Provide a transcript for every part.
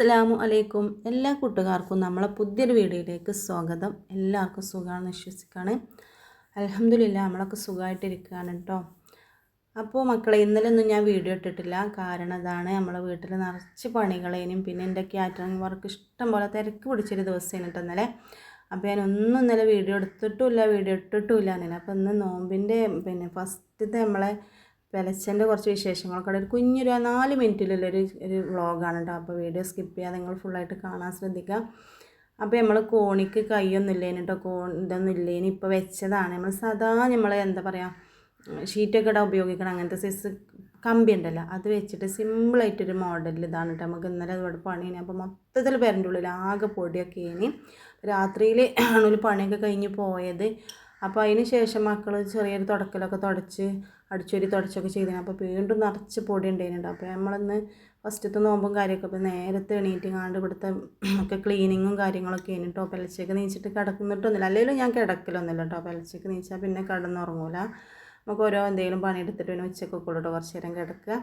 അസ്സലാമു അലൈക്കും. എല്ലാ കൂട്ടുകാർക്കും നമ്മളെ പുതിയൊരു വീഡിയോയിലേക്ക് സ്വാഗതം. എല്ലാവർക്കും സുഖമാണെന്ന് വിശ്വസിക്കുകയാണ്. അലഹമില്ല നമ്മളൊക്കെ സുഖമായിട്ടിരിക്കുകയാണ് കേട്ടോ. അപ്പോൾ മക്കളെ ഇന്നലെയൊന്നും ഞാൻ വീഡിയോ ഇട്ടിട്ടില്ല. കാരണം അതാണ് നമ്മളെ വീട്ടിൽ നിറച്ച് പണികളേനും പിന്നെ എന്റെ കാറ്ററിംഗ് വർക്ക് ഇഷ്ടം പോലെ തിരക്ക് പിടിച്ചൊരു ദിവസമാണ് കേട്ടോ ഇന്നലെ. അപ്പോൾ ഞാൻ ഒന്നും ഇന്നലെ വീഡിയോ എടുത്തിട്ടുമില്ല വീഡിയോ ഇട്ടിട്ടുമില്ല അങ്ങനെ അപ്പോൾ ഇന്ന് നോമ്പിന്റെ പിന്നെ ഫസ്റ്റത്തെ നമ്മളെ വെലച്ചന്റെ കുറച്ച് വിശേഷങ്ങളൊക്കെ. ഒരു കുഞ്ഞൊരു നാല് മിനിറ്റിലുള്ളൊരു ഒരു വ്ളോഗാണ് കേട്ടോ. അപ്പോൾ വീഡിയോ സ്കിപ്പ് ചെയ്യാതെ നിങ്ങൾ ഫുള്ളായിട്ട് കാണാൻ ശ്രദ്ധിക്കുക. അപ്പോൾ നമ്മൾ കോണിക്ക് കൈയൊന്നും ഇല്ലേന് കേട്ടോ. കോൺ ഇതൊന്നും ഇല്ലേന്. ഇപ്പോൾ വെച്ചതാണ്. നമ്മൾ സാധാ നമ്മൾ എന്താ പറയുക ഷീറ്റൊക്കെ ഇടാൻ ഉപയോഗിക്കണം അങ്ങനത്തെ സൈസ് കമ്പി ഉണ്ടല്ലോ. അത് വെച്ചിട്ട് സിമ്പിളായിട്ടൊരു മോഡൽ ഇതാണ് കേട്ടോ. നമുക്ക് ഇന്നലെ അതുപോലെ പണിയാണ്. അപ്പോൾ മൊത്തത്തിൽ പേരന്റെ ഉള്ളിൽ ആകെ പൊടിയൊക്കെ ഇനി രാത്രിയിൽ ആണൊരു പണിയൊക്കെ കഴിഞ്ഞ് പോയത്. അപ്പോൾ അതിന് ശേഷം മക്കൾ ചെറിയൊരു തുടക്കലൊക്കെ തുടച്ച് അടിച്ചൊരി തുടച്ചൊക്കെ ചെയ്തു അപ്പോൾ വീണ്ടും നിറച്ച് പൊടി ഉണ്ടായിട്ടുണ്ട് അപ്പോൾ നമ്മളിന്ന് ഫസ്റ്റത്തെ നോമ്പും കാര്യമൊക്കെ ഇപ്പോൾ നേരത്തെ എണീറ്റ് കാണ്ട് ഇവിടുത്തെ ഒക്കെ ക്ലീനിങ്ങും കാര്യങ്ങളൊക്കെ ആണ് കേട്ടോ പെലച്ചയ്ക്ക് നീച്ചിട്ട് കിടക്കുന്നിട്ടൊന്നുമില്ല. അല്ലെങ്കിലും ഞാൻ കിടക്കലൊന്നുമില്ല കേട്ടോ പെലച്ചയ്ക്ക് നീച്ചാൽ പിന്നെ കിടന്നുറങ്ങൂല. നമുക്ക് ഓരോ എന്തെങ്കിലും പണിയെടുത്തിട്ട് പിന്നെ ഉച്ചക്കൊക്കെ കൂടെ കുറച്ച് നേരം കിടക്കുക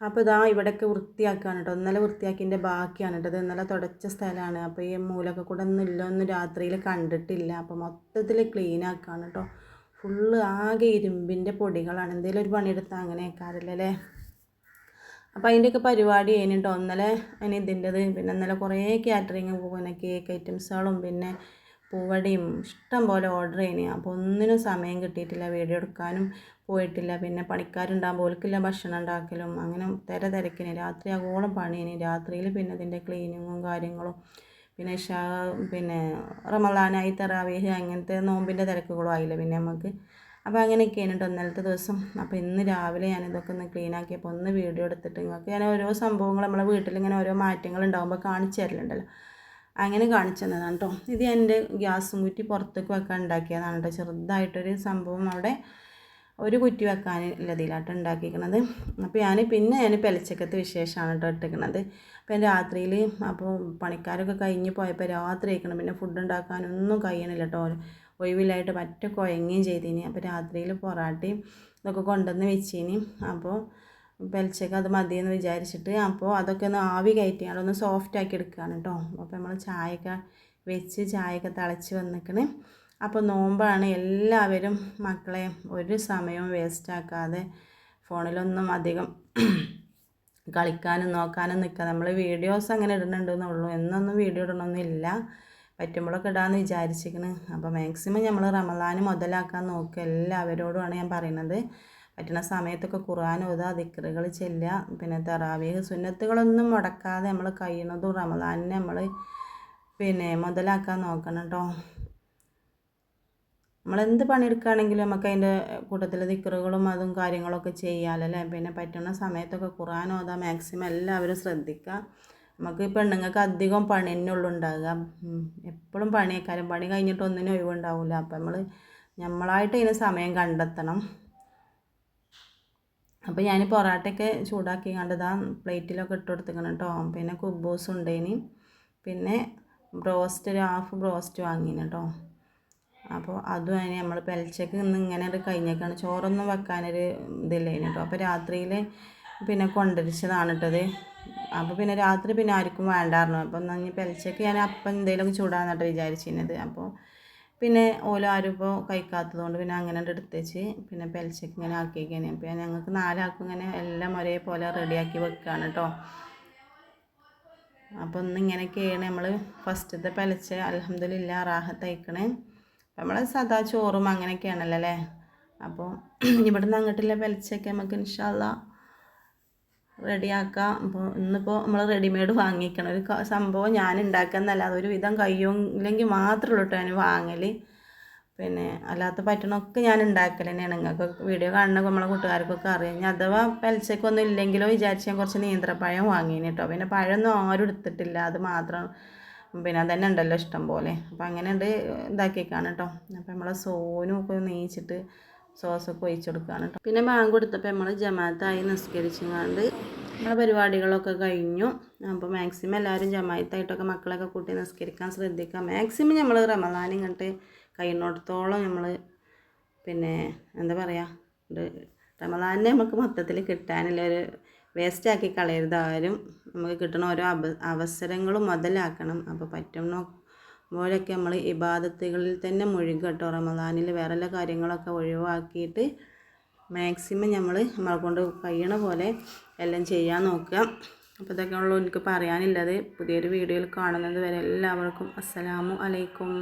അപ്പോൾ ഇതാ ഇവിടെയൊക്കെ വൃത്തിയാക്കുകയാണ് കേട്ടോ ഇന്നലെ വൃത്തിയാക്കിന്റെ ബാക്കിയാണ് കേട്ടോ ഇത് ഇന്നലെ തുടച്ച സ്ഥലമാണ്. അപ്പോൾ ഈ മൂലൊക്കെ കൂടെ ഒന്നും ഇല്ല ഒന്നും രാത്രിയിൽ കണ്ടിട്ടില്ല. അപ്പോൾ മൊത്തത്തിൽ ക്ലീൻ ആക്കുകയാണ് കേട്ടോ ഫുള്ള് ആകെ ഇരുമ്പിന്റെ പൊടികളാണ്. എന്തെങ്കിലും ഒരു പണിയെടുത്താൽ അങ്ങനെ ആക്കാറില്ലല്ലേ അപ്പോൾ അതിന്റെയൊക്കെ പരിപാടി കഴിഞ്ഞിട്ടോ ഇന്നലെ അതിന് ഇതിന്റെത് പിന്നെ ഇന്നലെ കുറേ കാറ്ററിങ് പിന്നെ കേക്ക് ഐറ്റംസുകളും പിന്നെ പൂവടിയും ഇഷ്ടം പോലെ ഓർഡർ ചെയ്യണേ. അപ്പോൾ ഒന്നിനും സമയം കിട്ടിയിട്ടില്ല. വീഡിയോ എടുക്കാനും പോയിട്ടില്ല. പിന്നെ പണിക്കാരുണ്ടാകുമ്പോൾ ഓൽക്കില്ല ഭക്ഷണം ഉണ്ടാക്കലും. അങ്ങനെ തിര തിരക്കിന്. രാത്രി ആഗോളം പണിയിന് രാത്രിയിൽ പിന്നെ ഇതിന്റെ ക്ലീനിങ്ങും കാര്യങ്ങളും. പിന്നെ ഷാ പിന്നെ റമലാനായി തറാവീഹ് അങ്ങനത്തെ നോമ്പിന്റെ തിരക്കുകളും ആയില്ല പിന്നെ നമുക്ക് അപ്പോൾ അങ്ങനെയൊക്കെയാണ് കേട്ടോ ഇന്നലത്തെ ദിവസം. അപ്പോൾ ഇന്ന് രാവിലെ ഞാൻ ഇതൊക്കെ ഒന്ന് ക്ലീൻ ആക്കിയപ്പോൾ ഒന്ന് വീഡിയോ എടുത്തിട്ട് നിങ്ങൾക്ക് ഞാൻ ഓരോ സംഭവങ്ങൾ നമ്മളെ വീട്ടിൽ ഇങ്ങനെ ഓരോ മാറ്റങ്ങൾ ഉണ്ടാകുമ്പോൾ കാണിച്ചു തരലുണ്ടല്ലോ. അങ്ങനെ കാണിച്ചു തന്നതാണ് കേട്ടോ ഇത് എന്റെ ഗ്യാസും കുറ്റി പുറത്തേക്ക് വെക്കാൻ ഉണ്ടാക്കിയതാണ് കേട്ടോ ചെറുതായിട്ടൊരു സംഭവം അവിടെ ഒരു കുറ്റി വെക്കാൻ ഉള്ളതിലാട്ടോ ഉണ്ടാക്കിയിരിക്കണത്. അപ്പോൾ ഞാൻ പിന്നെ ഞാൻ പെലച്ചക്കത്തെ വിശേഷമാണ് കേട്ടോ ഇട്ടിരിക്കണത്. അപ്പോൾ രാത്രിയിൽ അപ്പോൾ പണിക്കാരൊക്കെ കഴിഞ്ഞ് പോയപ്പോൾ രാത്രി ആയിരിക്കണം പിന്നെ ഫുഡ് ഉണ്ടാക്കാനൊന്നും കഴിയണില്ല കേട്ടോ ഒഴിവില്ലായിട്ട് മറ്റേ കുഴങ്ങുകയും ചെയ്തിനി. അപ്പോൾ രാത്രിയിൽ പൊറാട്ടയും ഇതൊക്കെ കൊണ്ടുവന്ന് വെച്ചിനി. അപ്പോൾ പെലച്ചക്ക് അത് മതിയെന്ന് വിചാരിച്ചിട്ട് അപ്പോൾ അതൊക്കെ ഒന്ന് ആവി കയറ്റി അതൊന്ന് സോഫ്റ്റ് ആക്കി എടുക്കുകയാണ് കേട്ടോ. അപ്പോൾ നമ്മൾ ചായയൊക്കെ വെച്ച് ചായയൊക്കെ തിളച്ച് വന്നിക്കണ്. അപ്പോൾ നോമ്പാണ് എല്ലാവരും മക്കളെ ഒരു സമയവും വേസ്റ്റാക്കാതെ ഫോണിലൊന്നും അധികം കളിക്കാനും നോക്കാനും നിൽക്കുക നമ്മൾ വീഡിയോസ് അങ്ങനെ ഇടുന്നുണ്ടെന്നുള്ളൂ എന്നൊന്നും വീഡിയോ ഇടണമെന്നില്ല പറ്റുമ്പോഴൊക്കെ ഇടാമെന്ന് വിചാരിച്ചിരിക്കണ്. അപ്പോൾ മാക്സിമം നമ്മൾ റമദാൻ മുതലാക്കാൻ നോക്കുക. എല്ലാവരോടുമാണ് ഞാൻ പറയുന്നത് പറ്റുന്ന സമയത്തൊക്കെ ഖുർആൻ ഓതുക ദിക്റുകൾ ചെല്ലുക പിന്നെ തറാവീഹ് സുന്നത്തുകളൊന്നും മുടക്കാതെ നമ്മൾ കഴിയുന്നതും റമദാനിനെ നമ്മൾ പിന്നെ മുതലാക്കാൻ നോക്കണം കേട്ടോ നമ്മളെന്ത് പണിയെടുക്കുകയാണെങ്കിലും നമുക്ക് അതിന്റെ കൂട്ടത്തിൽ ദിക്റുകളും അതും കാര്യങ്ങളൊക്കെ ചെയ്യാമല്ലേ പിന്നെ പറ്റുന്ന സമയത്തൊക്കെ ഖുർആൻ ഓതാ മാക്സിമം എല്ലാവരും ശ്രദ്ധിക്കുക. നമുക്ക് പെണ്ണുങ്ങൾക്ക് അധികം പണി തന്നെ ഉള്ളു ഉണ്ടാകുക എപ്പോഴും പണിയേക്കാരും പണി കഴിഞ്ഞിട്ട് ഒന്നിനും ഒഴിവുണ്ടാവില്ല അപ്പം നമ്മൾ നമ്മളായിട്ട് ഇതിന് സമയം കണ്ടെത്തണം. അപ്പോൾ ഞാൻ പൊറാട്ടയൊക്കെ ചൂടാക്കി കണ്ടതാ പ്ലേറ്റിലൊക്കെ ഇട്ട് കൊടുത്തിക്കണം കേട്ടോ പിന്നെ കുബൂസ് ഉണ്ടേനി. പിന്നെ ബ്രോസ്റ്റ് ഒരു ഹാഫ് ബ്രോസ്റ്റ് വാങ്ങിന് കേട്ടോ അപ്പോൾ അതും അതിന് നമ്മൾ പെലച്ചക്ക് ഇന്ന് ഇങ്ങനെ ഒരു കഴിഞ്ഞേക്കാണ്. ചോറൊന്നും വെക്കാനൊരു ഇതില്ലേനു കേട്ടോ അപ്പോൾ രാത്രിയിൽ പിന്നെ കൊണ്ടുവരിച്ചതാണ് കേട്ടത് അപ്പോൾ പിന്നെ രാത്രി പിന്നെ ആർക്കും വേണ്ടായിരുന്നു അപ്പോൾ എന്നാൽ പെലച്ചക്ക് ഞാൻ അപ്പം എന്തെങ്കിലുമൊക്കെ ചൂടാന്നിട്ട് വിചാരിച്ചിരുന്നത് അപ്പോൾ പിന്നെ ഓല ആരും കഴിക്കാത്തത് കൊണ്ട് പിന്നെ അങ്ങനെ എടുത്തേച്ച്. പിന്നെ പെലച്ചക്ക് ഇങ്ങനെ ആക്കിയിരിക്കുകയാണ് പിന്നെ ഞങ്ങൾക്ക് നാലാൾക്കും ഇങ്ങനെ എല്ലാം ഒരേപോലെ റെഡിയാക്കി വെക്കുകയാണ് കേട്ടോ അപ്പോൾ ഒന്ന് ഇങ്ങനെയൊക്കെയാണ് നമ്മൾ ഫസ്റ്റത്തെ പെലച്ച അലഹമ്മദില്ല റാഹത്തയക്കണേ നമ്മൾ സദാ ചോറും അങ്ങനെയൊക്കെയാണല്ലോ അല്ലേ? അപ്പോൾ ഇവിടുന്ന് അങ്ങോട്ടുള്ള പെലച്ചൊക്കെ നമുക്ക് ഇൻഷാല്ല റെഡിയാക്കാം. അപ്പോൾ ഇന്നിപ്പോൾ നമ്മൾ റെഡിമെയ്ഡ് വാങ്ങിക്കണം. ഒരു സംഭവം ഞാൻ ഉണ്ടാക്കുന്നല്ല അതൊരു വിധം കഴിയുമെങ്കിൽ മാത്രമേ ഉള്ളൂ ഞാൻ വാങ്ങൽ പിന്നെ അല്ലാത്ത പറ്റണമൊക്കെ ഞാൻ ഉണ്ടാക്കൽ തന്നെയാണ് നിങ്ങൾക്ക് വീഡിയോ കാണുന്ന നമ്മളെ കൂട്ടുകാർക്കൊക്കെ അറിയാം. ഞാൻ അഥവാ പലിശക്കൊന്നും ഇല്ലെങ്കിലോ വിചാരിച്ച് ഞാൻ കുറച്ച് നീന്തപ്പഴം വാങ്ങിയിന് കേട്ടോ പിന്നെ പഴമൊന്നും ആരും എടുത്തിട്ടില്ല. അത് മാത്രം പിന്നെ അതന്നെ ഉണ്ടല്ലോ ഇഷ്ടം പോലെ. അപ്പം അങ്ങനെ ഉണ്ട് ഇതാക്കിയേക്കാണ് കേട്ടോ അപ്പം നമ്മളെ സോനും ഒക്കെ നെയ്ച്ചിട്ട് സോസൊക്കെ ഒഴിച്ചു കൊടുക്കുകയാണ് കേട്ടോ പിന്നെ മാങ്ങ കൊടുത്തപ്പോൾ നമ്മൾ ജമാഅത്തായി നിസ്കരിച്ചുകൊണ്ട് നമ്മളെ പരിപാടികളൊക്കെ കഴിഞ്ഞു. അപ്പോൾ മാക്സിമം എല്ലാവരും ജമായത്തായിട്ടൊക്കെ മക്കളൊക്കെ കൂട്ടി നിസ്കരിക്കാൻ ശ്രദ്ധിക്കുക. മാക്സിമം നമ്മൾ റമദാൻ ഇങ്ങോട്ട് കഴിയുന്നിടത്തോളം നമ്മൾ പിന്നെ എന്താ പറയുക റമദാനിനെ നമുക്ക് മൊത്തത്തിൽ കിട്ടാനുള്ള ഒരു വേസ്റ്റാക്കി കളയരുത് ആരും. നമുക്ക് കിട്ടുന്ന ഓരോ അവ അവസരങ്ങളും മുതലാക്കണം. അപ്പോൾ പറ്റുന്ന പോലെയൊക്കെ നമ്മൾ ഇബാദത്തുകളിൽ തന്നെ മുഴുകട്ടോ കേട്ടോ. റമദാനിൽ വേറെ കാര്യങ്ങളൊക്കെ ഒഴിവാക്കിയിട്ട് മാക്സിമം നമ്മൾ നമ്മളെ കൊണ്ട് കഴിയണ പോലെ എല്ലാം ചെയ്യാൻ നോക്കുക. അപ്പോൾ ഇതൊക്കെ ഉള്ളൂ എനിക്ക് പറയാനുള്ളത്. പുതിയൊരു വീഡിയോയിൽ കാണുന്നത് വരെ എല്ലാവർക്കും അസ്സലാമു അലൈക്കും.